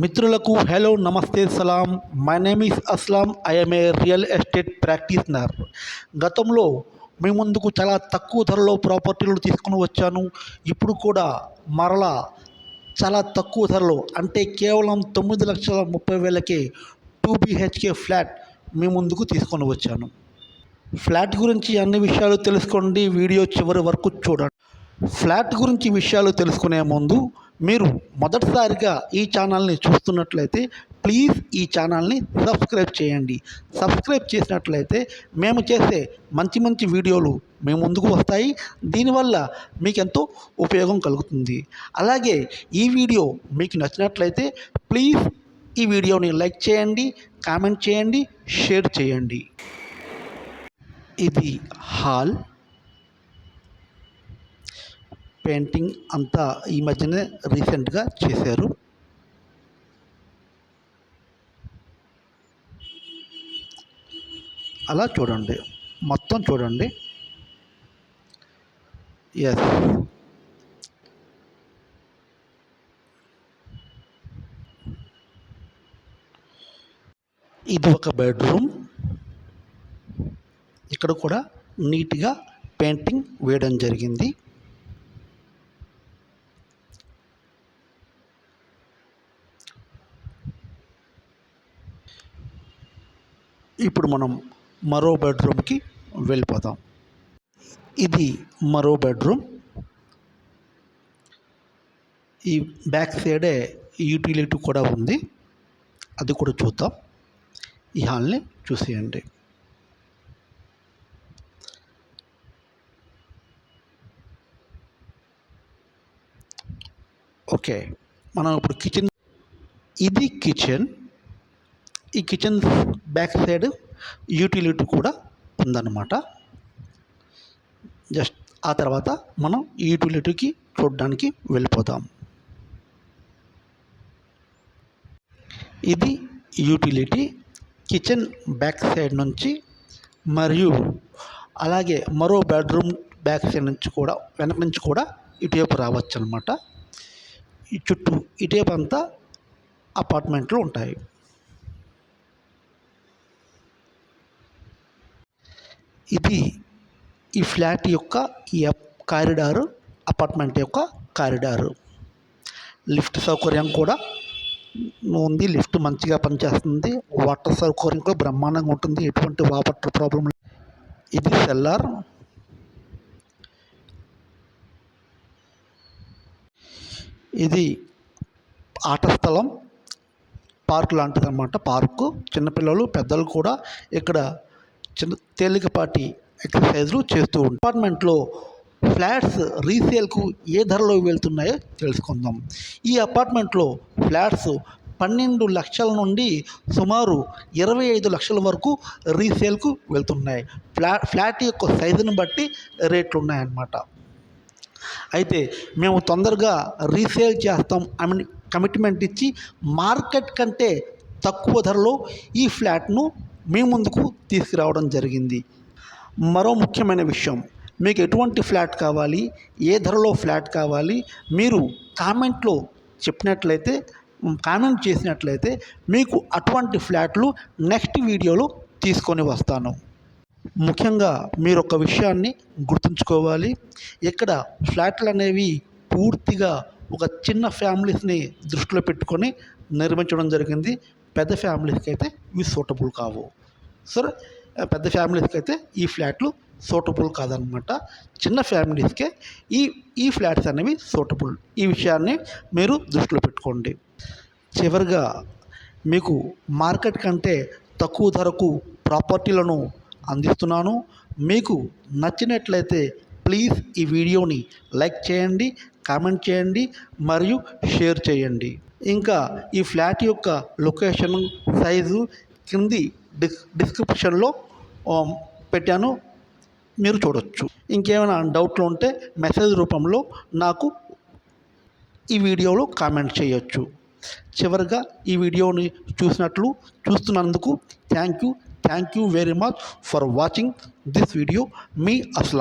మిత్రులకు హలో నమస్తే సలాం. My name is Aslam I'm a real estate practitioner గతంలో మీ ముందుకు చాలా తక్కువ ధరలో ప్రాపర్టీలు తీసుకుని వచ్చాను. ఇప్పుడు కూడా మరలా చాలా తక్కువ ధరలో అంటే కేవలం తొమ్మిది లక్షల ముప్పై వేలకే టూ బీహెచ్కే ఫ్లాట్ మీ ముందుకు తీసుకొని వచ్చాను. ఫ్లాట్ గురించి అన్ని విషయాలు తెలుసుకోండి. వీడియో చివరి వరకు చూడండి. ఫ్లాట్ గురించి విషయాలు తెలుసుకునే ముందు మీరు మొదటిసారిగా ఈ ఛానల్ని చూస్తున్నట్లయితే ప్లీజ్ ఈ ఛానల్ని సబ్స్క్రైబ్ చేయండి. సబ్స్క్రైబ్ చేసినట్లయితే మేము చేసే మంచి మంచి వీడియోలు మీ ముందుకు వస్తాయి. దీనివల్ల మీకు ఎంతో ఉపయోగం కలుగుతుంది. అలాగే ఈ వీడియో మీకు నచ్చినట్లయితే ప్లీజ్ ఈ వీడియోని లైక్ చేయండి కామెంట్ చేయండి షేర్ చేయండి. ఇది హాల్. పెయింటింగ్ అంతా ఈ మధ్యనే రీసెంట్గా చేశారు. అలా చూడండి. మొత్తం చూడండి. ఎస్ ఇది ఒక బెడ్రూమ్. ఇక్కడ కూడా నీట్గా పెయింటింగ్ వేయడం జరిగింది. ఇప్పుడు మనం మరో బెడ్రూమ్కి వెళ్ళిపోతాం ఇది మరో బెడ్రూమ్. ఈ బ్యాక్ సైడే యూటిలిటీ కూడా ఉంది. అది కూడా చూద్దాం. ఈ హాల్ని చూసేయండి. ఓకే. మనం ఇప్పుడు కిచెన్ ఇది కిచెన్. ఈ కిచెన్ బ్యాక్ సైడ్ యూటిలిటీ కూడా ఉందన్నమాట. జస్ట్ ఆ తర్వాత మనం యూటిలిటీకి చూడడానికి వెళ్ళిపోతాం. ఇది యూటిలిటీ కిచెన్ బ్యాక్ సైడ్ నుంచి మరియు అలాగే మరో బెడ్రూమ్ బ్యాక్ సైడ్ నుంచి కూడా వెనక నుంచి కూడా ఇటువైపు రావచ్చు అనమాట ఈ చుట్టూ ఇటువైపు అంతా అపార్ట్మెంట్లు ఉంటాయి. ఇది ఈ ఫ్లాట్ యొక్క ఈ కారిడారు అపార్ట్మెంట్ యొక్క కారిడారు. లిఫ్ట్ సౌకర్యం కూడా ఉంది. లిఫ్ట్ మంచిగా పనిచేస్తుంది. వాటర్ సౌకర్యం కూడా బ్రహ్మాండంగా ఉంటుంది. ఎటువంటి వాటర్ ప్రాబ్లం ఇది సెల్లార్. ఇది ఆట స్థలం. పార్క్ లాంటిది అనమాట పార్కు. చిన్నపిల్లలు పెద్దలు కూడా ఇక్కడ చిన్న తేలికపాటి ఎక్సర్సైజ్లు చేస్తూ అపార్ట్మెంట్లో ఫ్లాట్స్ రీసేల్కు ఏ ధరలో వెళ్తున్నాయో తెలుసుకుందాం. ఈ అపార్ట్మెంట్లో ఫ్లాట్స్ పన్నెండు లక్షల నుండి సుమారు ఇరవై ఐదు లక్షల వరకు రీసేల్కు వెళ్తున్నాయి. ఫ్లా ఫ్లాట్ యొక్క సైజుని బట్టి రేట్లు ఉన్నాయన్నమాట అయితే మేము తొందరగా రీసేల్ చేస్తాం అని కమిట్మెంట్ ఇచ్చి మార్కెట్ కంటే తక్కువ ధరలో ఈ ఫ్లాట్ను మీ ముందుకు తీసుకురావడం జరిగింది. మరో ముఖ్యమైన విషయం మీకు ఎటువంటి ఫ్లాట్ కావాలి ఏ ధరలో ఫ్లాట్ కావాలి మీరు కామెంట్లో చెప్పినట్లయితే కామెంట్ చేసినట్లయితే మీకు అటువంటి ఫ్లాట్లు నెక్స్ట్ వీడియోలో తీసుకొని వస్తాను. ముఖ్యంగా మీరు ఒక విషయాన్ని గుర్తుంచుకోవాలి. ఇక్కడ ఫ్లాట్లు అనేవి పూర్తిగా ఒక చిన్న ఫ్యామిలీస్ని దృష్టిలో పెట్టుకొని నిర్మించడం జరిగింది. పెద్ద ఫ్యామిలీస్కి అయితే ఇవి సూటబుల్ కావు. సరే పెద్ద ఫ్యామిలీస్కి అయితే ఈ ఫ్లాట్లు సూటబుల్ కాదనమాట. చిన్న ఫ్యామిలీస్కే ఈ ఈ ఫ్లాట్స్ అనేవి సూటబుల్ ఈ విషయాన్ని మీరు దృష్టిలో పెట్టుకోండి. చివరిగా మీకు మార్కెట్ కంటే తక్కువ ధరకు ప్రాపర్టీలను అందిస్తున్నాను. మీకు నచ్చినట్లయితే ప్లీజ్ ఈ వీడియోని లైక్ చేయండి కామెంట్ చేయండి మరియు షేర్ చేయండి. ఇంకా ఈ ఫ్లాట్ యొక్క లొకేషన్ సైజు కింది డిస్ డిస్క్రిప్షన్లో పెట్టాను. మీరు చూడొచ్చు. ఇంకేమైనా డౌట్లు ఉంటే మెసేజ్ రూపంలో నాకు ఈ వీడియోలో కామెంట్ చేయొచ్చు. చివరిగా ఈ వీడియోని చూసినట్లు చూస్తున్నందుకు thank you. Thank you very much for watching this video. Me అస్లా.